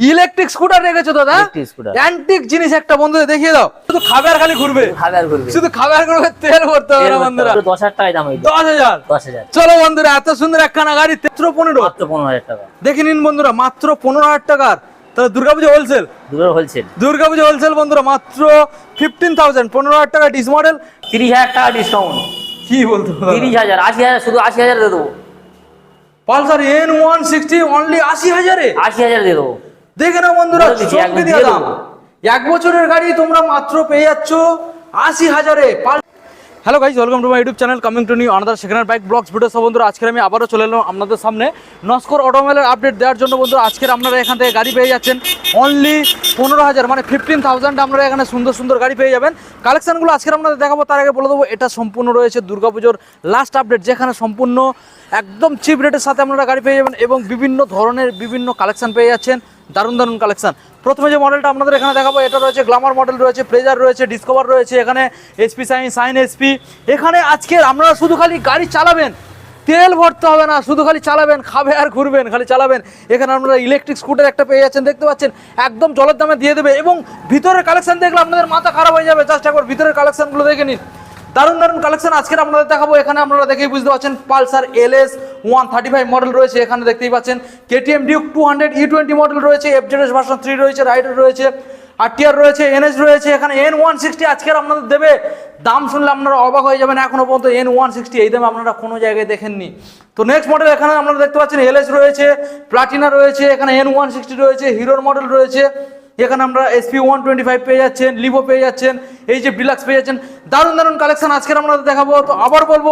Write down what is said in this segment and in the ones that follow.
Electric scooter রেখেছো দাদা? Antique জিনিস একটা বন্ধুদের দেখিয়ে দাও। শুধু খাবার খালি ঘুরবে? হাজার করবে শুধু খাবার ঘুরবে তেল ভরতে হবে না বন্ধুরা। দশ হাজার টাকায় দাম হইতো দশ হাজার? দশ হাজার। চলো বন্ধুরা এত সুন্দর একখানা গাড়ি মাত্র পনেরো। মাত্র পনেরো হাজার টাকা। দেখে নিন বন্ধুরা মাত্র পনেরো হাজার টাকার। তাহলে Durga Puja wholesale wholesale Durga Puja wholesale বন্ধুরা মাত্র ফিফটিন থাউজেন্ড পনেরো হাজার টাকা ডিস মডেল টাকা ডিসকাউন্ট কি বলতো শুধু দিয়ে দেবো। Pulsar N one sixty only আশি হাজারে? আশি হাজার দিয়ে দেবো। দেখে নাও বন্ধুরা চমকে দিয়ে দাম এক বছরের গাড়ি তোমরা মাত্র পেয়ে যাচ্ছ আশি হাজারে। Hello guys welcome to my YouTube channel coming to new another second bike vlogs video সব বন্ধুরা আজকে আমি আবারও চলে এলাম আপনাদের সামনে নস্কর অটোমোবাইলের আপডেট দেওয়ার জন্য বন্ধুরা আজকের আপনারা এখান থেকে গাড়ি পেয়ে যাচ্ছেন অনলি পনেরো হাজার মানে ফিফটিন থাউজেন্ড আপনারা এখানে সুন্দর সুন্দর গাড়ি পেয়ে যাবেন। কালেকশানগুলো আজকের আপনাদের দেখাবো তার আগে বলে দেবো এটা সম্পূর্ণ রয়েছে দুর্গাপুজোর লাস্ট আপডেট যেখানে সম্পূর্ণ একদম চিপ রেটের সাথে আপনারা গাড়ি পেয়ে যাবেন এবং বিভিন্ন ধরনের বিভিন্ন কালেকশন পেয়ে যাচ্ছেন। দারুণ দারুণ কালেকশন প্রথমে যে মডেলটা আপনাদের এখানে দেখাবো, এটা রয়েছে গ্লামার মডেল রয়েছে প্রেজার রয়েছে ডিসকভার রয়েছে এখানে এসপি সাইন সাইন এসপি এখানে আজকে আপনারা শুধু খালি গাড়ি চালাবেন, তেল ভরতে হবে না, শুধু খালি চালাবেন, খাবে আর ঘুরবেন, খালি চালাবেন। এখানে আপনারা ইলেকট্রিক স্কুটার একটা পেয়ে যাচ্ছেন, দেখতে পাচ্ছেন, একদম জলের দামে দিয়ে দেবে এবং ভিতরের কালেকশন দেখলে আপনাদের মাথা খারাপ হয়ে যাবে। জাস্ট একবার ভিতরের কালেকশনগুলো দেখে নিন। দারুণ দারুণ কালেকশন আজকের আপনাদের দেখাবো। এখানে আপনারা দেখেই বুঝতে পারছেন, Pulsar L S one thirty five model রয়েছে। এখানে দেখতেই পাচ্ছেন, KTM Duke two hundred, E twenty model রয়েছে এফজেডএস ভার্সন থ্রি রয়েছে, রাইডার রয়েছে আর রয়েছে, এনএস রয়েছে, এখানে এন ওয়ান সিক্সটি আজকের আপনাদের দেবে। দাম শুনলে আপনারা অবাক হয়ে যাবেন, এখনও পর্যন্ত এন ওয়ান সিক্সটি এই দামে আপনারা কোনো জায়গায় দেখেননি। তো নেক্সট মডেল এখানে আপনারা দেখতে পাচ্ছেন, এলএস রয়েছে, প্লাটিনা রয়েছে, এখানে এন ওয়ান সিক্সটি রয়েছে, হিরোর মডেল রয়েছে। এখানে আমরা এসপি ওয়ান টোয়েন্টি ফাইভ পেয়ে যাচ্ছেন লিভো পেয়ে যাচ্ছেন, এই যে ডিলাক্স পেয়ে যাচ্ছেন, দারুণ দারুণ কালেকশন আজকে আমরা দেখাবো। তো আবার বলব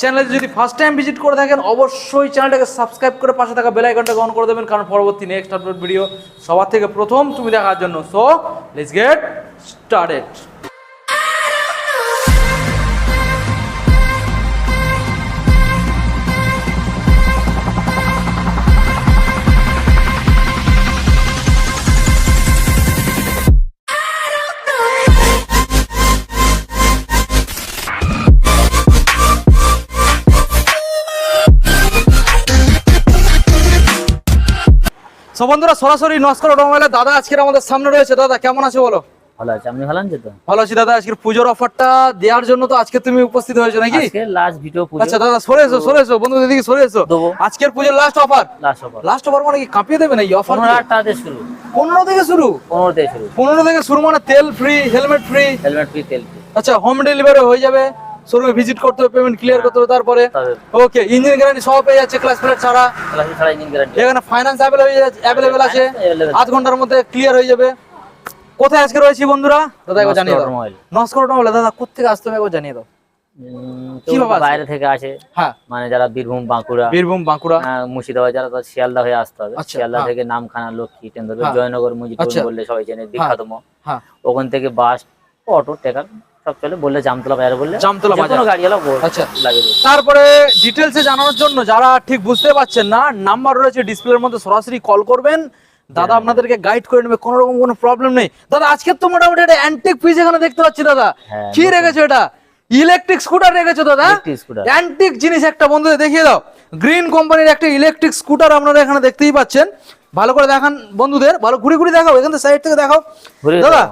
চ্যানেলে যদি ফার্স্ট টাইম ভিজিট করে থাকেন, অবশ্যই চ্যানেলটাকে সাবস্ক্রাইব করে পাশে থাকা বেল আইকনটাকে অন করে দেবেন, কারণ পরবর্তী নেক্সট আপলোড ভিডিও সবার থেকে প্রথম তুমি দেখার জন্য। So let's get started so বন্ধুরা সরাসরি নস্কর অটোমোবাইলের দাদা আজকের আমাদের সামনে রয়েছে। দাদা কেমন আছে বলো? ভালো আছে। আপনি ভালো আছেন তো? ভালো আছি দাদা। আজকের পুজোর অফারটা দেওয়ার জন্য তো আজকে তুমি উপস্থিত হয়েছো নাকি? আজকে লাস্ট ভিডিও পুজো। আচ্ছা দাদা সরে এসো সরে এসো। বন্ধু দিদি সরে এসো। আজকের পুজোর last offer last offer last offer মানে কি কাঁপিয়ে দেবে না এই অফার পনেরো হাজার টাকা দিয়ে শুরু। পনেরো থেকে শুরু? পনেরো থেকে শুরু। পনেরো থেকে শুরু মানে তেল free helmet free helmet free তেল ফ্রি আচ্ছা হোম ডেলিভারি হয়ে যাবে। শোরুমে ভিজিট করতে হবে পেমেন্ট ক্লিয়ার করতে হবে তারপরে ওকে ইঞ্জিন গ্যারান্টি সব পেয়ে যাচ্ছে ক্লাস প্লেট ছাড়া। এখানে ফাইন্যান্স অ্যাভেলেবেল আছে। আধ ঘণ্টার মধ্যে ক্লিয়ার হয়ে যাবে। কোথায় আজকে রয়েছি বন্ধুরা? দাদা একবার জানিয়ে দাও। নস্কর অটোমোবাইল দাদা কোথেকে আসতে হবে একবার জানিয়ে দাও? বাইরে থেকে আসে। হ্যাঁ। মানে যারা বীরভূম বাঁকুড়া। বীরভূম বাঁকুড়া। মুর্শিদাবাদ যারা তো শিয়ালদা হয়ে আসতে হবে। আচ্ছা, শিয়ালদা হ্যাঁ। থেকে নামখানা লক্ষ্মী হ্যাঁ। জয়নগর মুজিবপুর আচ্ছা। বললে সবাই চেনে বিখ্যাতম। হ্যাঁ। ওখান থেকে বাস অটো টেকার সব চলে বললে জামতলা বাজার বললে জামতলা যে কোনো গাড়ি এলো আচ্ছা। লাগিয়ে তারপরে ডিটেলসে জানানোর জন্য যারা ঠিক বুঝতে পারছেন না নাম্বার রয়েছে ডিসপ্লের মধ্যে সরাসরি কল করবেন। দাদা আপনাদেরকে গাইড করে নেবে কোনো রকম কোনো প্রবলেম নেই। দাদা আজকে তো মোটামুটি একটা অ্যান্টিক পিস এখানে দেখতে পাচ্ছি দাদা। হ্যাঁ, কি রেখেছো এটা? ইলেকট্রিক স্কুটার রেখেছো দাদা? অ্যান্টিক জিনিস একটা বন্ধুদের দেখিয়ে দাও। গ্রিন কোম্পানির একটা ইলেকট্রিক স্কুটার আপনারা এখানে দেখতেই পাচ্ছেন। ভালো করে দেখান বন্ধুদের ভালো ঘুরে ঘুরে দেখাও এখান থেকে সাইড থেকে দেখাও। দাদা।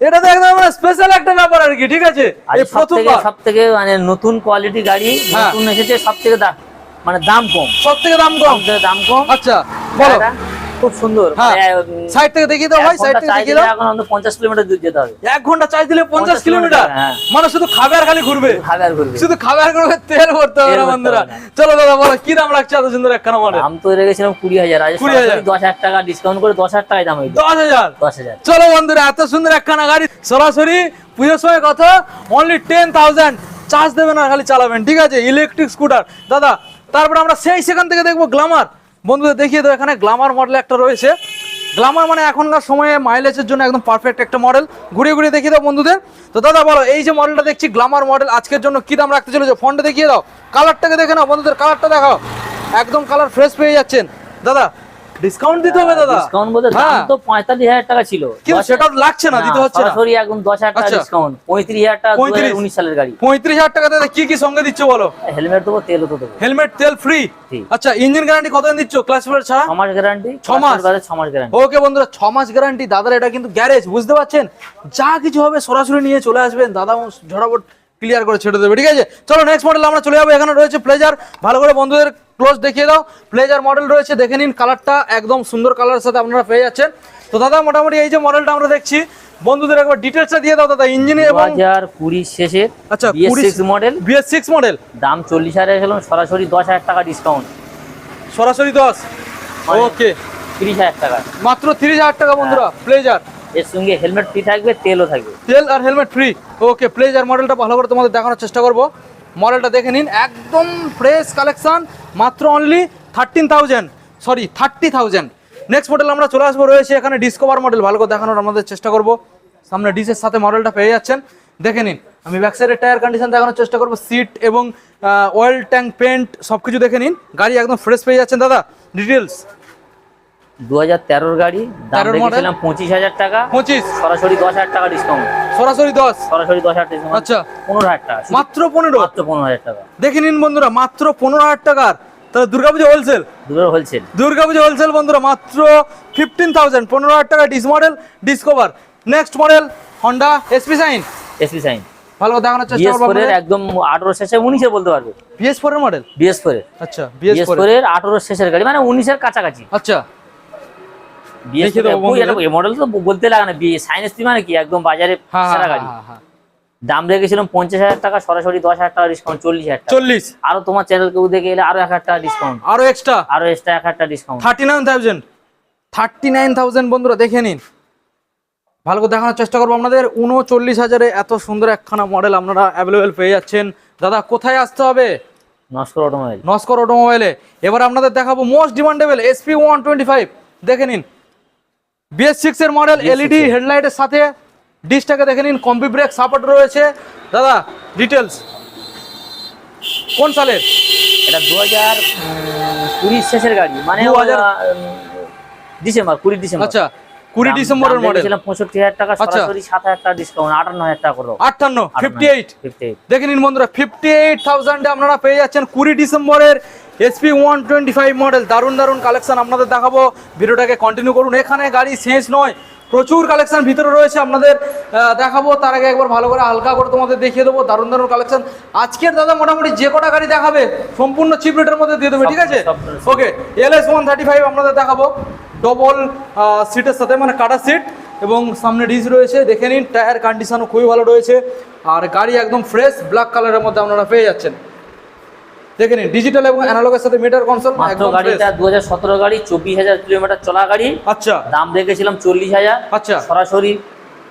এটা তো একদম স্পেশাল একটা ব্যাপার আর কি ঠিক আছে? এই সব থেকে প্রথমবার সব মানে নতুন কোয়ালিটি গাড়ি হ্যাঁ। নতুন এসেছে সব থেকে দা- মানে দাম কম। সব থেকে দাম কম? দাম কম। আচ্ছা বলো। খুব সুন্দর। সাইড থেকে দেখিয়ে দাও ভাই সাইড থেকে দেখিয়ে দাও। এখন অন্তত পঞ্চাশ কিলোমিটার দূর যেতে হবে। এক ঘণ্টা চার্জ দিলে 50 কিলোমিটার হ্যাঁ। মানে শুধু খাবে আর খালি ঘুরবে? হাজার ঘুরবে। শুধু খাবে আর ঘুরবে তেল ভরতে হবে না বন্ধুরা। চলো দাদা বলো কি দাম রাখছে এত সুন্দর একখানা মডেল দাম তো রেখেছিলাম কুড়ি হাজার। আজ 20,000 সরাসরি দশ হাজার টাকা ডিসকাউন্ট করে দশ হাজার টাকায় দাম হাজার? দশ হাজার। চলো বন্ধুরা এত সুন্দর একখানা গাড়ি। সরাসরি পুজোর সময় কত অনলি টেন থাউজেন্ড চার্জ দেবেন আর খালি চালাবেন। ঠিক আছে ইলেকট্রিক স্কুটার দাদা তারপরে আমরা সেই সেখান থেকে দেখব গ্লামার বন্ধুদের দেখিয়ে দাও, এখানে গ্লামার মডেল একটা রয়েছে। গ্লামার মানে এখনকার সময়ে মাইলেজের জন্য একদম পারফেক্ট একটা মডেল ঘুরিয়ে ঘুরিয়ে দেখিয়ে দাও বন্ধুদের। তো দাদা, বলো, এই যে মডেলটা দেখছি গ্লামার মডেল আজকের জন্য কী দাম রাখতে চলেছে? ফোনটা দেখিয়ে দাও। কালারটাকে দেখে নাও বন্ধুদের কালারটা দেখাও। একদম কালার ফ্রেশ পেয়ে যাচ্ছেন। দাদা ডিসকাউন্ট দিতে হবে দাদা। ডিসকাউন্ট বলতে দাম হ্যাঁ। তো পঁয়তাল্লিশ হাজার টাকা ছিল। কিন্তু দশ- সেটা লাগছে না দিতে হচ্ছে না। সরাসরি এখন দশ হাজার টাকা আচ্ছা। ডিসকাউন্ট পঁয়ত্রিশ হাজার টাকা দু 35 উনিশ সালের গাড়ি। পঁয়ত্রিশ হাজার টাকা দাদা কি কি সঙ্গে দিচ্ছ বলো? হেলমেট দেবো তেলও তো দেবো। হেলমেট তেল ফ্রি আচ্ছা ইঞ্জিন গ্যারান্টি কতদিন দিচ্ছ? ক্লাস ছাড়া? মাস গ্যারান্টি মাস? গ্যারান্টি ওকে বন্ধুরা ছ মাস গ্যারান্টি দাদার এটা কিন্তু গ্যারেজ বুঝতে পারছেন? যা কিছু হবে সরাসরি নিয়ে চলে আসবেন। দাদা ঝড়াবট ক্লিয়ার করে ছেড়ে দেবে ঠিক আছে? চলো নেক্সট মডেল আমরা চলে যাব এখানে রয়েছে প্লেজার ভালো করে বন্ধুদের ক্লোজ দেখিয়ে দাও। প্লেজার মডেল রয়েছে দেখে নিন কালারটা একদম সুন্দর কালারের সাথে আপনারা পেয়ে যাচ্ছেন। তো দাদা মোটামুটি এই যে মডেলটা আমরা দেখছি বন্ধুদের একবার ডিটেলসটা দিয়ে দাও দাদা ইঞ্জিন এবং হাজার কুড়ি শেষে আচ্ছা, BS 20 six model BS six model দাম চল্লিশ হাজার গেলাম সরাসরি দশ হাজার টাকা ডিসকাউন্ট সরাসরি দশ? মানে- ওকে তিরিশ হাজার টাকা। মাত্র তিরিশ হাজার টাকা বন্ধুরা প্লেজার এর সঙ্গে হেলমেট ফ্রি থাকবে, তেলও থাকবে। তেল আর হেলমেট ফ্রি ওকে প্লেজার মডেলটা ভালো করে তোমাদের দেখানোর চেষ্টা করব। মডেলটা দেখে নিন, একদম ফ্রেশ কালেকশন মাত্র only thirteen thousand sorry thirty thousand next model আমরা চলে আসব, রয়েছে এখানে ডিসকভার মডেল ভালো করে দেখানোর আমাদের চেষ্টা করব। সামনে ডিসের সাথে মডেলটা পেয়ে যাচ্ছেন। দেখে নিন, আমি ব্যাক সাইডের টায়ার কন্ডিশন দেখানোর চেষ্টা করব সিট এবং অয়েল ট্যাঙ্ক পেন্ট সব কিছু দেখে নিন। গাড়ি একদম ফ্রেশ পেয়ে যাচ্ছেন, দাদা ডিটেলস দু হাজার তেরোর গাড়ি দাম 13 রেখেছিলাম পঁচিশ হাজার টাকা। পঁচিশ? সরাসরি দশ হাজার টাকা ডিসকাউন্ট সরাসরি দশ? সরাসরি দশ হাজার ডিসকাউন্ট আচ্ছা। পনেরো হাজার টাকা। মাত্র পনেরো? মাত্র পনেরো হাজার টাকা। দেখে নিন বন্ধুরা মাত্র পনেরো হাজার টাকার তাহলে Durga Puja wholesale wholesale Durga Puja wholesale বন্ধুরা মাত্র ফিফটিন থাউজেন্ড পনেরো হাজার টাকা dish model Discover next model Honda SP Shine SP Shine ভালো দেখানোর চেষ্টা করব একদম আঠারো শেষে উনিশে বলতে পারবে। বিএস ফোর এর মডেল বিএস এর। আচ্ছা বিএস বিএস ফোর ফোর এর আঠারো শেষের গাড়ি মানে উনিশের কাছাকাছি। আচ্ছা। মডেল তো বলতে লাগে না সাইন এসপি মানে কি? একদম বাজারে সেরা গাড়ি। দাম রেখেছিলাম পঞ্চাশ হাজার টাকা সরাসরি দশ হাজার টাকা ডিসকাউন্ট চল্লিশ হাজার চল্লিশ। আরও তোমার চ্যানেল কেউ দেখে এলে আরও এক হাজার টাকা ডিসকাউন্ট আরও এক্সট্রা আরও এক্সট্রা এক হাজার টাকা discount thirty nine thousand thirty nine thousand বন্ধুরা দেখে নিন। ভালো করে দেখানোর চেষ্টা করব আপনাদের। উনচল্লিশ হাজারে এত সুন্দর একখানা মডেল আপনারা অ্যাভেলেবেল পেয়ে যাচ্ছেন। দাদা কোথায় আসতে হবে? নস্কর অটোমোবাইল নস্কর অটোমোবাইলে এবার আপনাদের দেখাবো most demandable SP one twenty five দেখে নিন। বিএস সিক্স এর মডেল এলইডি হেডলাইটের সাথে ডিসটাকে দেখে নিন কম্পি ব্রেক সাপোর্ট রয়েছে। দাদা ডিটেলস কোন সালের? এটা দু হাজার কুড়ির শেষের গাড়ি মানে ডিসেম্বর কুড়ি ডিসেম্বর। আচ্ছা কুড়ি ডিসেম্বরের মডেল পঁয়ষট্টি হাজার টাকা আচ্ছা। সরাসরি সাত হাজার টাকা ডিসকাউন্ট আটান্ন হাজার টাকা করে আটান্ন ফিফটি এইট দেখে নিন বন্ধুরা ফিফটি এইট থাউজেন্ডে আপনারা পেয়ে যাচ্ছেন কুড়ি ডিসেম্বরের SP one twenty five model দারুণ দারুণ কালেকশন আপনাদের দেখাবো। ভিডিওটাকে কন্টিনিউ করুন। এখানে গাড়ি শেষ নয় প্রচুর কালেকশন ভিতরে রয়েছে আপনাদের। দেখাবো তার আগে একবার ভালো করে হালকা করে তোমাদের দেখিয়ে দেবো। দারুণ দারুণ কালেকশন আজকের দাদা মোটামুটি যে কটা গাড়ি দেখাবে সম্পূর্ণ চিপ রেটের মধ্যে দিয়ে দেবে ঠিক আছে? Okay L S one thirty five আপনাদের দেখাবো। ডবল সিটের সাথে মানে কাটা সিট এবং সামনে ডিজ রয়েছে দেখে নিন টায়ার কন্ডিশনও খুবই ভালো রয়েছে আর গাড়ি একদম ফ্রেশ ব্ল্যাক কালারের মধ্যে আপনারা পেয়ে যাচ্ছেন। দেখে নিন ডিজিটাল এবং অ্যানালগের সাথে মিটার কনসোল গাড়িটা দু হাজার সতেরো গাড়ি চব্বিশ হাজার কিলোমিটার চলা গাড়ি। আচ্ছা। দাম দেখেছিলাম চল্লিশ হাজার। আচ্ছা। সরাসরি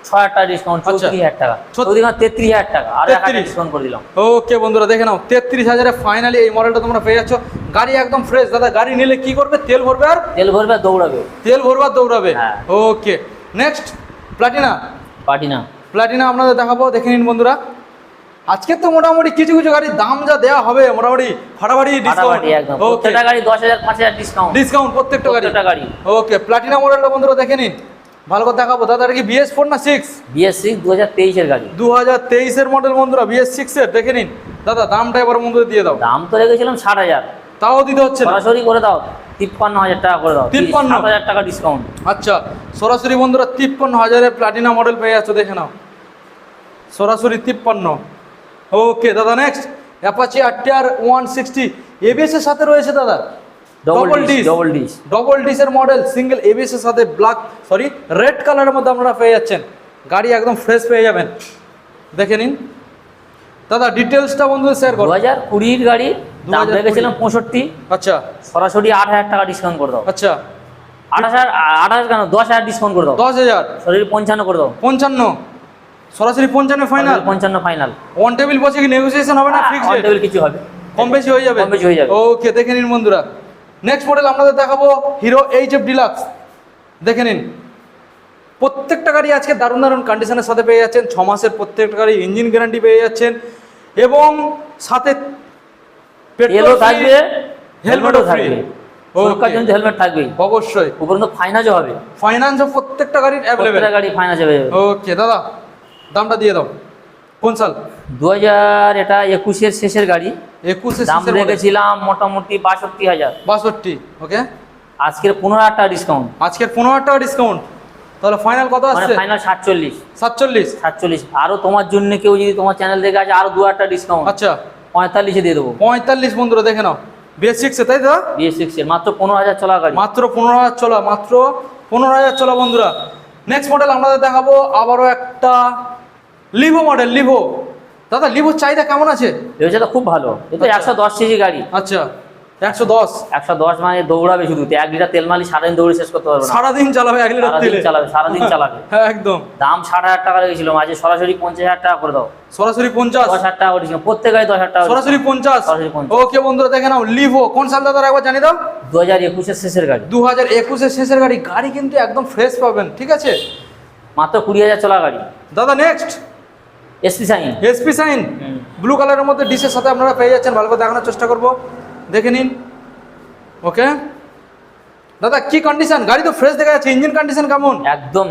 ছ হাজার টাকা ডিসকাউন্ট আচ্ছা। চৌত্রিশ হাজার টাকা। চৌত্রিশ তেত্রিশ হাজার টাকা। আর এক হাজার 33 ডিসকাউন্ট করে দিলাম। ওকে বন্ধুরা দেখে নাও তেত্রিশ হাজারে ফাইনালি এই মডেলটা তোমরা পেয়ে যাচ্ছ। গাড়ি একদম ফ্রেশ দাদা গাড়ি নিলে কি করবে? তেল ভরবে আর? তেল ভরবে আর দৌড়াবে। তেল ভরবে আর দৌড়াবে। হ্যাঁ। ওকে নেক্সট প্লাটিনা প্লাটিনা আপনাদের দেখাবো দেখে নিন বন্ধুরা। আজকে তো মোটামুটি কিছু কিছু গাড়ির দাম যা দেওয়া হবে মোটামুটি ফাটাফাটি প্রত্যেকটা গাড়ি ডিসকাউন্ট ডিসকাউন্ট প্রত্যেকটা গাড়ি। প্রত্যেকটা গাড়ি। ওকে প্লাটিনা মডেলটা বন্ধুরা দেখে নিন। ভালো করে দেখাবো। দাদা এটা কি বিএস ফোর না সিক্স বিএস সিক্স দু হাজার তেইশের গাড়ি। দু হাজার তেইশের মডেল বন্ধুরা বিএস সিক্সের দেখে নিন। দাদা দামটা এবার বন্ধুদের দিয়ে দাও। দাম তো রেখেছিলাম ষাট হাজার। তাও দিতে হচ্ছে সরাসরি করে দাও তিপ্পান্ন হাজার টাকা করে দাও। 53 সাত হাজার টাকা ডিসকাউন্ট আচ্ছা সরাসরি বন্ধুরা তিপ্পান্ন হাজারে প্লাটিনা মডেল পেয়ে যাচ্ছ দেখে নাও। সরাসরি তিপ্পান্ন। ওকে দাদা next Apache RTR one sixty ABS এর সাথে রয়েছে দাদা। Double disc double disc double ডিসের model single ABS এর সাথে ব্ল্যাক সরি রেড কালারের মধ্যে আপনারা পেয়ে যাচ্ছেন। গাড়ি একদম ফ্রেশ পেয়ে যাবেন। দেখে নিন। দাদা ডিটেলসটা বন্ধুদের শেয়ার দু করো। হাজার কুড়ির গাড়ি দাম 2020 রেখেছিলাম পঁয়ষট্টি। আচ্ছা। সরাসরি আট হাজার টাকা ডিসকাউন্ট করে দাও। আচ্ছা। আঠাশ হাজার আঠাশ কেন? দশ হাজার ডিসকাউন্ট করে দাও। দশ হাজার। পঞ্চান্ন করে দাও। পঞ্চান্ন। সরাসরি পঞ্চান্ন ফাইনাল পঞ্চান্ন ফাইনাল ওয়ান টেবিল বসে কি নেগোসিয়েশন হবে না ফিক্সড টেবিল কিছু হবে। কম বেশি হয়ে যাবে। কম বেশি হয়ে যাবে। ওকে দেখে নিন বন্ধুরা। নেক্সট মডেল আপনাদের দেখাবো হিরো এইচ এফ ডিলাক্স দেখে নিন। প্রত্যেকটা গাড়ি আজকে দারুণ দারুণ কন্ডিশনের সাথে পেয়ে যাচ্ছেন। ছ মাসের প্রত্যেকটা গাড়ি ইঞ্জিন গ্যারান্টি পেয়ে যাচ্ছেন। এবং সাথে থাকবে হেলমেটও থাকবে। সুরক্ষার জন্য হেলমেট থাকবেই। অবশ্যই। উপরন্ত হবে। ফাইন্যান্সও প্রত্যেকটা গাড়ির অ্যাভেলেবেল গাড়ি হবে ওকে দাদা দামটা দিয়ে দাও। কোন সাল? দু হাজার এটা একুশের শেষের গাড়ি। দাম রেখেছিলাম মোটামুটি বাষট্টি হাজার। বাষট্টি ওকে আজকের পনেরো হাজার টাকা ডিসকাউন্ট আজকের পনেরো হাজার টাকা ডিসকাউন্ট তাহলে ফাইনাল কত মানে আসছে? ফাইনাল সাতচল্লিশ। সাতচল্লিশ। সাতচল্লিশ। আরও তোমার জন্য কেউ যদি তোমার চ্যানেল দেখে আছে আরও দু টাকা ডিসকাউন্ট আচ্ছা। পঁয়তাল্লিশে দিয়ে দেবো। পঁয়তাল্লিশ বন্ধুরা দেখে নাও। বিএস সিক্সে তাই তো? বিএস সিক্স এর। মাত্র পনেরো হাজার চলা গাড়ি। মাত্র পনেরো হাজার চলা মাত্র পনেরো হাজার চলা বন্ধুরা। নেক্সট মডেল আমাদের দেখাবো আবারও একটা লিভো মডেল লিভো দাদা লিভোর চাহিদা কেমন আছে? এটা খুব ভালো। এটা আচ্ছা। একশো দশ কেজি গাড়ি। আচ্ছা একশো দশ? একশো দশ মানে দৌড়াবে শুধু। এক লিটার তেল মালি সারাদিন দৌড়ে শেষ করতে পারবে সারাদিন চালাবে এক লিটার তেলে? চালাবে সারাদিন চালাবে। হ্যাঁ একদম। দাম ষাট হাজার টাকা লেগেছিল। মাঝে সরাসরি পঞ্চাশ হাজার টাকা করে দাও। সরাসরি পঞ্চাশ? দশ হাজার টাকা করেছিল প্রত্যেক গাড়ি দশ হাজার টাকা সরাসরি পঞ্চাশ? সরাসরি 50 ওকে বন্ধুরা দেখে নাও। লিভো কোন সাল দাদা একবার জানিয়ে দাও? দু হাজার একুশের শেষের গাড়ি। দু হাজার একুশের শেষের গাড়ি। গাড়ি কিন্তু একদম ফ্রেশ পাবেন ঠিক আছে? মাত্র কুড়ি হাজার চলা গাড়ি। দাদা next SP shine. SP shine. Blue কালারের মধ্যে ডিশের সাথে আপনারা পেয়ে যাচ্ছেন ভালো করে দেখানোর চেষ্টা করব। দেখে নিন। ওকে দাদা কি কন্ডিশন গাড়ি তো ফ্রেশ দেখা যাচ্ছে ইঞ্জিন কন্ডিশন কেমন? একদম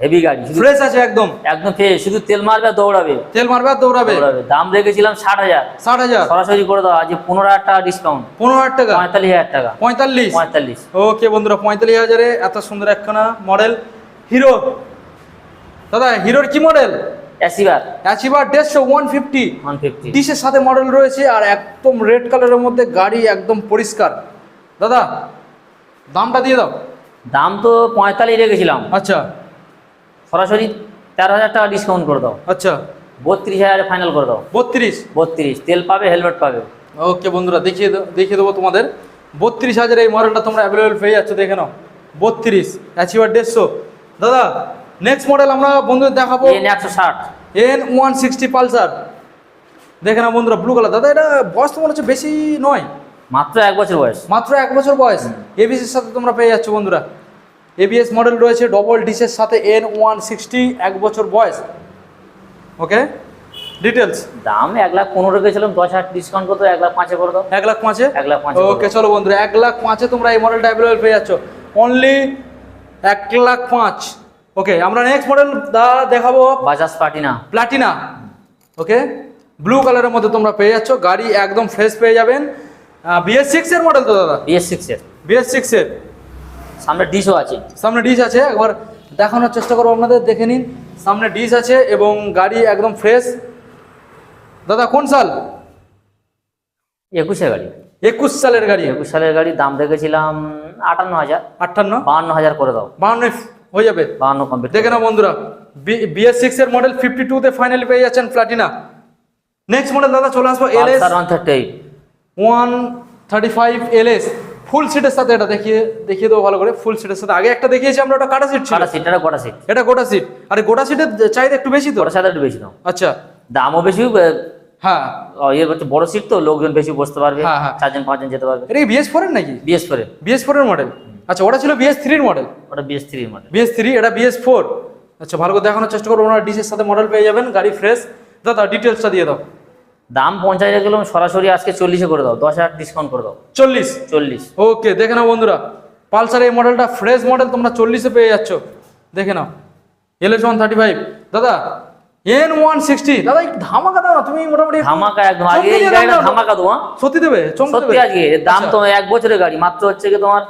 হেভি গাড়ি ফ্রেশ আছে একদম। একদম ফ্রেশ শুধু তেল মারবে দৌড়াবে। তেল মারবে আর দৌড়াবে। দৌড়াবে। দাম রেখেছিলাম ষাট হাজার। ষাট হাজার। সরাসরি করে দাও আজ পনেরো হাজার টাকা ডিসকাউন্ট পনেরো হাজার টাকা? পঁয়তাল্লিশ হাজার টাকা। পঁয়তাল্লিশ? পঁয়তাল্লিশ। ওকে বন্ধুরা পঁয়তাল্লিশ হাজারে এত সুন্দর একখানা মডেল হিরো দাদা হিরোর কি মডেল অ্যাচিভার দেড়শো ওয়ান ফিফটি ওয়ান ফিফটি ডিশের সাথে মডেল রয়েছে আর একদম রেড কালারের মধ্যে গাড়ি একদম পরিষ্কার। দাদা দামটা দিয়ে দাও। দাম তো পঁয়তাল্লিশ রেখেছিলাম আচ্ছা। সরাসরি তেরো হাজার টাকা ডিসকাউন্ট করে দাও। আচ্ছা। বত্রিশ হাজারে ফাইনাল করে দাও। বত্রিশ? বত্রিশ। তেল পাবে হেলমেট পাবে। ওকে বন্ধুরা দেখিয়ে দেখিয়ে দেবো তোমাদের। বত্রিশ হাজার এই মডেলটা তোমরা অ্যাভেলেবেল পেয়ে যাচ্ছ দেখে নাও। বত্রিশ। অ্যাচিভার দেড়শো দাদা নেক্সট মডেল আমরা বন্ধুদের দেখাবো এন একশো ষাট। N one sixty Pulsar. দেখে না বন্ধুরা ব্লু কালার দাদা এটা বয়স তো মনে হচ্ছে বেশি নয়। মাত্র এক বছর বয়স। মাত্র এক বছর বয়স। এবিএস এর সাথে তোমরা পেয়ে যাচ্ছ বন্ধুরা। এবিএস মডেল রয়েছে ডবল ডিসের সাথে এন ওয়ান সিক্সটি এক বছর বয়স। ওকে ডিটেলস দাম এক লাখ পনেরো রেখেছিলাম দশ হাজার ডিসকাউন্ট করতে এক লাখ পাঁচে করে দাও। এক লাখ পাঁচে? এক লাখ পাঁচে ওকে চলো বন্ধুরা এক লাখ পাঁচে তোমরা এই মডেলটা অ্যাভেলেবেল পেয়ে যাচ্ছ। অনলি এক লাখ পাঁচ। ওকে আমরা নেক্সট মডেল দেখাবো Bajaj Platina Platina okay blue কালারের মধ্যে তোমরা পেয়ে যাচ্ছ গাড়ি একদম ফ্রেশ পেয়ে যাবেন। বিএস সিক্স এর মডেল তো দাদা? বিএস সিক্স এর। বিএস সিক্স এর। সামনে ডিশও আছে। সামনে ডিশ আছে একবার দেখানোর চেষ্টা করব আপনাদের দেখে নিন। সামনে ডিশ আছে এবং গাড়ি একদম ফ্রেশ দাদা কোন সাল? একুশে গাড়ি। একুশ সালের গাড়ি। একুশ সালের গাড়ি দাম রেখেছিলাম আটান্ন হাজার। আটান্ন? বাহান্ন হাজার করে দাও। বাউন্ন হয়ে যাবে। বাহান্ন কমপ্লিট দেখে নাও বন্ধুরা বিএস সিক্স এর মডেল ফিফটি টুতে ফাইনালি পেয়ে যাচ্ছেন প্লাটিনা নেক্সট মডেল দাদা চলে আসব L S one thirty five L S full সিটের সাথে এটা দেখিয়ে দেখিয়ে দেবো ভালো করে ফুল সিটের সাথে। আগে একটা দেখিয়েছি আমরা ওটা কাটা সিট ছিল। কাটা সিট এটা গোটা সিট এটা গোটা সিট আরে গোটা সিটের চাহিদা একটু বেশি তো? সাথে একটু বেশি দাও আচ্ছা। দামও বেশি হ্যাঁ। ইয়ে হচ্ছে বড় সিট তো লোকজন বেশি বসতে পারবে হ্যাঁ, হ্যাঁ। চারজন পাঁচজন যেতে পারবে। এটা কি বিএস ফোর এর নাকি? বিএস ফোরে বিএস ফোর এর মডেল আচ্ছা ওটা ছিল বিএস থ্রির মডেল ওটা বিএস থ্রির মডেল বিএস থ্রি এটা বিএস ফোর আচ্ছা ভালো করে দেখানোর চেষ্টা করব ওনারা ডিসের সাথে মডেল পেয়ে যাবেন গাড়ি ফ্রেশ দাদা ডিটেলসটা দিয়ে দাও। দাম পঞ্চাশ গেলাম সরাসরি আজকে চল্লিশে করে দাও দশ হাজার ডিসকাউন্ট করে দাও। চল্লিশ? চল্লিশ। ওকে দেখে নাও বন্ধুরা পালসার এই মডেলটা ফ্রেশ মডেল তোমরা চল্লিশে পেয়ে যাচ্ছ। দেখে নাও এলএস ওয়ান থার্টি ফাইভ দাদা এন ওয়ান সিক্সটি দাদা ধামাকা দাও না তুমি মোটামুটি ধামাকা একদম আগে। ধামাকা দেবো হ্যাঁ? সত্যি দেবে সত্যি আজকে দাম তো এক বছরের গাড়ি মাত্র হচ্ছে কি তোমার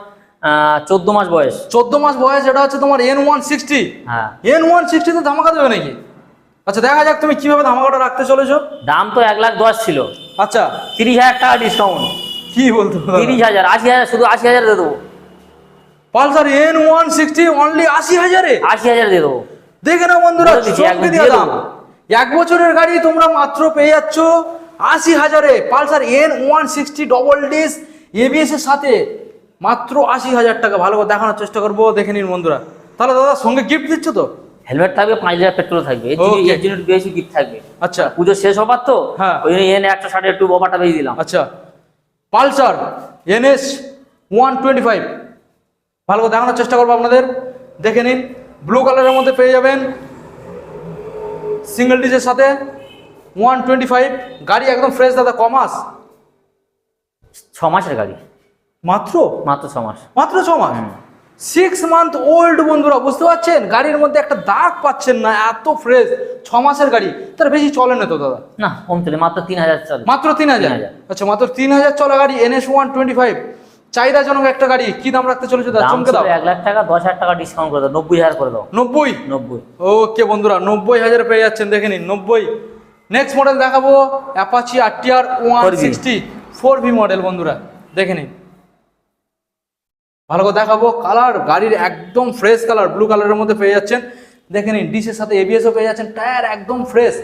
চোদ্দ মাস বয়স। চোদ্দ মাস বয়স এটা হচ্ছে তোমার এন ওয়ান সিক্সটি হ্যাঁ। এন ওয়ান সিক্সটিতে ধামাকা দেবে নাকি? আচ্ছা দেখা যাক তুমি কীভাবে ধামাকাটা রাখতে চলেছো। দাম তো এক লাখ দশ ছিল। আচ্ছা। তিরিশ হাজার টাকা ডিসকাউন্ট কি বলতো? তিরিশ হাজার আশি হাজার শুধু আশি হাজার দিয়ে দেবো। Pulsar N one sixty only আশি হাজারে? আশি হাজার দিয়ে দেবো। দেখে নাও বন্ধুরা চমকে দিয়ে দাম এক বছরের গাড়ি তোমরা মাত্র পেয়ে যাচ্ছ আশি হাজারে। Pulsar N one sixty double disc ABS এর সাথে। মাত্র আশি হাজার টাকা ভালো করে দেখানোর চেষ্টা করব দেখে নিন বন্ধুরা। তাহলে দাদা সঙ্গে গিফট দিচ্ছ তো? হেলমেট থাকবে পাঁচ লিটার পেট্রোল থাকবে। এর জন্য- বেশি গিফট থাকবে। আচ্ছা। পুজো শেষ হবার তো হ্যাঁ। ওই জন্য এন একশো ষাট একটু ববাটা বেশি দিলাম। আচ্ছা। Pulsar NS one twenty five. ভালো করে দেখানোর চেষ্টা করব আপনাদের। দেখে নিন ব্লু কালারের মধ্যে পেয়ে যাবেন সিঙ্গেল ডিজের সাথে ওয়ান টোয়েন্টি ফাইভ। গাড়ি একদম ফ্রেশ দাদা কমাস। ছ মাসের গাড়ি। মাত্র? মাত্র ছ মাস। মাত্র ছ মাস? সিক্স মান্থ ওল্ড বন্ধুরা বুঝতে পারছেন? গাড়ির মধ্যে একটা দাগ পাচ্ছেন না এত ফ্রেশ ছ মাসের গাড়ি তার বেশি চলে না তো দাদা? না কম চলে মাত্র তিন হাজার চলে। মাত্র তিন হাজার? 3000 আচ্ছা মাত্র তিন হাজার চলা গাড়ি এনএস ওয়ান টোয়েন্টি ফাইভ চাহিদাজনক একটা গাড়ি কি দাম রাখতে চলেছে দাদা? চমকে দাও। এক লাখ টাকা দশ হাজার টাকা ডিসকাউন্ট করে দাও নব্বই হাজার করে দাও। নব্বই? নব্বই। ওকে বন্ধুরা নব্বই হাজার পেয়ে যাচ্ছেন দেখে নিন নব্বই। নেক্সট মডেল দেখাবো Apache R T R one sixty four V model বন্ধুরা দেখে নিন। ভালো করে দেখাবো। কালার গাড়ির একদম ফ্রেশ কালার ব্লু কালারের মধ্যে পেয়ে যাচ্ছেন। দেখে নিন ডিসের সাথে এবিএসও পেয়ে যাচ্ছেন টায়ার একদম ফ্রেশ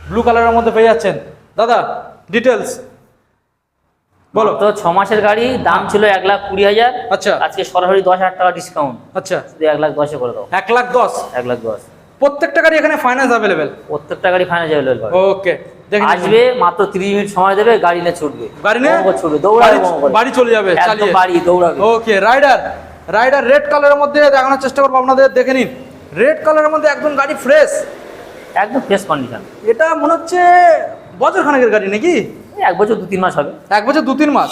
ব্লু কালারের মধ্যে পেয়ে যাচ্ছেন। দাদা ডিটেলস বলো। তো ছ মাসের গাড়ি দাম ছিল এক লাখ কুড়ি হাজার। আচ্ছা। আজকে সরাসরি দশ হাজার টাকা ডিসকাউন্ট আচ্ছা। এক লাখ দশে করে দাও। এক লাখ দশ? এক লাখ দশ। প্রত্যেকটা গাড়ি এখানে ফাইন্যান্স অ্যাভেলেবেল প্রত্যেকটা গাড়ি ফাইনাল অ্যাভেলেবেল ওকে। আসবে মাত্র তিরিশ মিনিট সময় দেবে গাড়ি নিয়ে ছুটবে। গাড়ি নিয়ে? ছুটবে দৌড়াবে বাড়ি- চলে যাবে চালিয়ে। বাড়ি দৌড়াবে। ওকে রাইডার রাইডার রেড কালারের মধ্যে দেখানোর চেষ্টা করব আপনাদের দেখে নিন। রেড কালারের মধ্যে একদম গাড়ি ফ্রেশ একদম ফ্রেশ কন্ডিশন এটা মনে হচ্ছে বছর খানেকের গাড়ি নাকি? এক বছর দু তিন মাস হবে। এক বছর দু তিন মাস।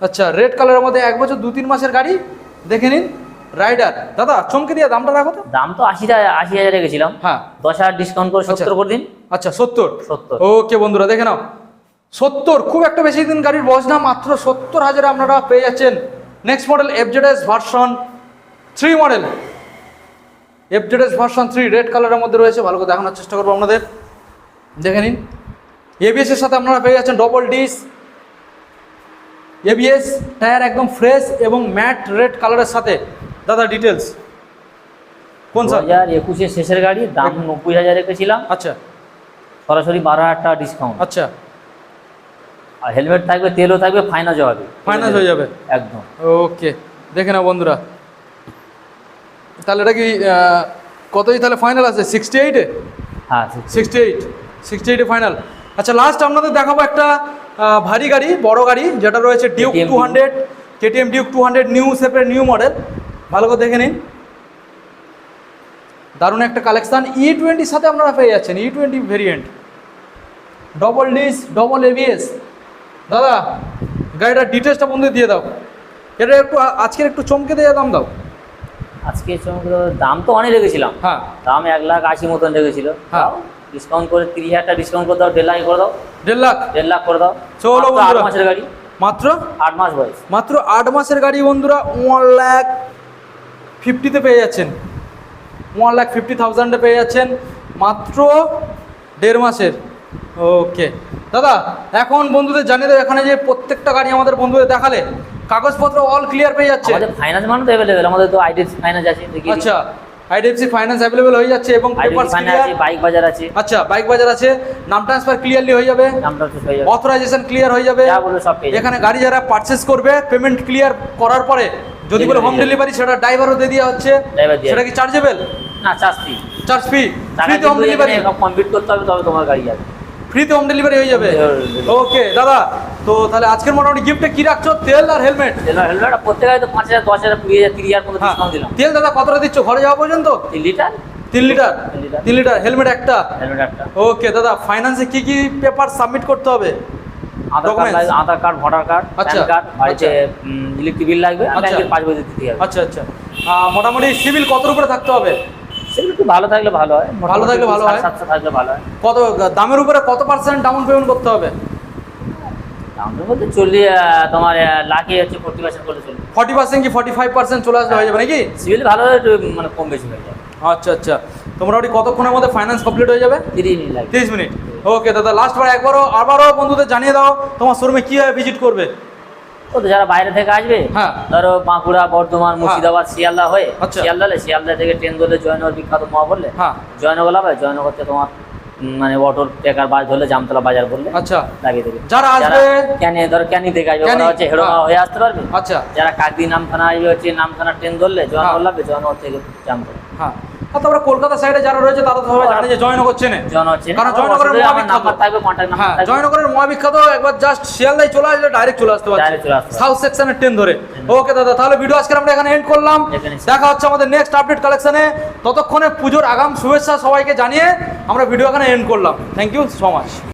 আচ্ছা রেড কালারের মধ্যে এক বছর দু তিন মাসের গাড়ি দেখে নিন। রাইডার দাদা চমকে দিয়ে দামটা রাখো তো। দাম তো আশি হাজার আশি হাজার রেখেছিলাম হ্যাঁ। দশ হাজার ডিসকাউন্ট করে সত্তর করে দিন। আচ্ছা সত্তর। সত্তর। ওকে বন্ধুরা দেখে নাও। সত্তর খুব একটা বেশি দিন গাড়ির বয়স না মাত্র সত্তর হাজারে আপনারা পেয়ে যাচ্ছেন। Next model FZS version three model FZS version three red কালারের মধ্যে রয়েছে। ভালো করে দেখানোর চেষ্টা করব আপনাদের। দেখে নিন। এবিএস এর সাথে আপনারা পেয়ে যাচ্ছেন ডবল ডিস এবিএস টায়ার একদম ফ্রেশ এবং ম্যাট রেড কালারের সাথে। দাদা ডিটেলস কোন স্যার একুশের শেষের গাড়ি দাম নব্বই হাজার রেখেছিলাম আচ্ছা। সরাসরি বারো হাজার টাকা ডিসকাউন্ট আচ্ছা। আর হেলমেট থাকবে তেলও থাকবে ফাইনাল হবে ফাইন্যান্স হয়ে যাবে? একদম। ওকে দেখে নাও বন্ধুরা। তাহলে এটা কি কতই? তাহলে ফাইনাল আছে সিক্সটি এইটে হ্যাঁ সিক্সটি এইট সিক্সটি এইটে ফাইনাল আচ্ছা লাস্ট আপনাদের দেখাবো একটা ভারী গাড়ি বড় গাড়ি যেটা রয়েছে Duke two hundred KTM Duke two hundred new শেপের নিউ মডেল ভালো করে দেখে নিন। দারুণ একটা কালেকশান ই টোয়েন্টির সাথে আপনারা পেয়ে যাচ্ছেন E twenty variant double disc double ABS দাদা গাড়িটার ডিটেলসটা বন্ধু দিয়ে দাও। এটা একটু আজকের একটু চমকে দিয়ে দাম দাও। আজকে চমকে দাম তো অনেক রেখেছিলাম। হ্যাঁ। দাম এক লাখ আশি মতন রেখেছিল। হ্যাঁ। ডিসকাউন্ট করে তিরিশ হাজার টাকা ডিসকাউন্ট করে দাও দেড় লাখ করে দাও। দেড় লাখ? দেড় লাখ করে দাও। চলো আট মাসের গাড়ি। মাত্র? আট মাস বয়স। মাত্র আট মাসের গাড়ি বন্ধুরা ওয়ান লাখ ফিফটিতে পেয়ে যাচ্ছেন। ওয়ান লাখ ফিফটি থাউজেন্ডে পেয়ে যাচ্ছেন মাত্র দেড় মাসের। ওকে দাদা এখন বন্ধুদের জানিয়ে দেবো এখানে যে প্রত্যেকটা গাড়ি আমাদের বন্ধুদের দেখালে কাগজপত্র অল ক্লিয়ার পেয়ে যাচ্ছে। আমাদের ফাইন্যান্স মানে তো অ্যাভেলেবেল আমাদের তো আইডিএফসি ফাইন্যান্স আছে দেখি। আচ্ছা আইডিএফসি ফাইন্যান্স অ্যাভেলেবেল হয়ে যাচ্ছে এবং পেপার আইডিএফসি ফাইন্যান্স আছে বাইক বাজার আছে। আচ্ছা বাইক বাজার আছে নাম ট্রান্সফার ক্লিয়ারলি হয়ে যাবে। নামটা তো হয়ে যাবে। অথরাইজেশন ক্লিয়ার হয়ে যাবে। যা বলবে সব পেয়ে এখানে গাড়ি যারা পারচেস করবে পেমেন্ট ক্লিয়ার করার পরে যদি বলে হোম ডেলিভারি সেটা ড্রাইভারও দিয়ে দেওয়া হচ্ছে। সেটা কি চার্জেবল না চার্জ ফ্রি চার্জ ফ্রি ফ্রিতে হোম ডেলিভারি কমপ্লিট করতে হবে তবে তোমার গাড়ি যাবে। ফ্রিতে হোম ডেলিভারি হয়ে যাবে। ওকে দাদা তো তাহলে আজকের মোটামুটি গিফটে কি রাখছো? তেল আর হেলমেট তেল আর হেলমেট প্রত্যেক তো পাঁচ হাজার দশ হাজার কুড়ি হাজার তিরিশ হাজার মতো ডিসকাউন্ট দিলাম। তেল দাদা কতটা দিচ্ছ? ঘরে যাওয়া পর্যন্ত? তিন লিটার তিন লিটার তিন লিটার। হেলমেট একটা? হেলমেট একটা। ওকে দাদা ফাইন্যান্সে কি কি পেপার সাবমিট করতে হবে? Aadhaar card Aadhaar card voter card আচ্ছা, প্যান কার্ড বাড়িতে ইলেকট্রিক বিল লাগবে আচ্ছা। ব্যাংকের পাঁচ বছর দিতে হবে। আচ্ছা আচ্ছা। মোটামুটি সিভিল কতর উপরে থাকতে হবে? সেগুলো একটু ভালো থাকলে ভালো হয় ভালো থাকলে ভালো হয়। সাতশো থাকলে ভালো হয়। কত দামের উপরে কত পার্সেন্ট ডাউন পেমেন্ট করতে হবে? চল্লিশ তোমার আহ, লাখে হচ্ছে ফোর্টি পার্সেন্ট করলে চলবে ফর্টি পার্সেন্ট কি ফর্টি ফাইভ পার্সেন্ট চলে আসলে হয়ে যাবে নাকি? সিভিল ভালো একটু মানে কম বেশি হয়ে যায়। আচ্ছা আচ্ছা। তো মোটামুটি কতক্ষণের মধ্যে ফাইন্যান্স কমপ্লিট হয়ে যাবে? তিরিশ মিনিট লাগবে। তিরিশ মিনিট। ওকে দাদা একবারও আবারও বন্ধুদের জানিয়ে দাও তোমার শোরুমে কীভাবে ভিজিট করবে? ও তো যারা বাইরে থেকে আসবে হ্যাঁ। ধরো বাঁকুড়া বর্ধমান মুর্শিদাবাদ শিয়ালদা হয়ে আচ্ছা। শিয়ালদা শিয়ালদা থেকে ট্রেন ধরলে জয়নগর বিখ্যাত মহা বললে হ্যাঁ। জয়নগর হবে জয়নগর থেকে তোমার মানে অটোর টেকার বাস ধরলে জামতলা বাজার বললে আচ্ছা। লাগিয়ে দেবে। যারা আসবে ক্যানি ধরো ক্যানি থেকে আসবে ওরা হচ্ছে হ্যাঁ। হয়ে আসতে পারবে। আচ্ছা। যারা কাকদি নামখানা আসবে হচ্ছে নামখানা ট্রেন ধরলে জয়নগর লাগবে জয়নগর থেকে জামতলা। হ্যাঁ। তারপরে কলকাতা সাইডে যারা রয়েছে তারা তো সবাই জানে যে জয়নগর চেনে। কারণ জয়নগরের মহাবিখ্যাত। হ্যাঁ জয়নগরের মহাবিখ্যাত একবার জাস্ট শিয়ালদায় চলে আসলে ডাইরেক্ট চলে আসতে পারছে। সাউথ সেকশনের ট্রেন ধরে। ওকে দাদা তাহলে ভিডিও আজকে আমরা এখানে এন্ড করলাম। দেখা হচ্ছে আমাদের নেক্সট আপডেট কালেকশনে ততক্ষণে পুজোর আগাম শুভেচ্ছা সবাইকে জানিয়ে আমরা ভিডিও এখানে এন্ড করলাম। Thank you so much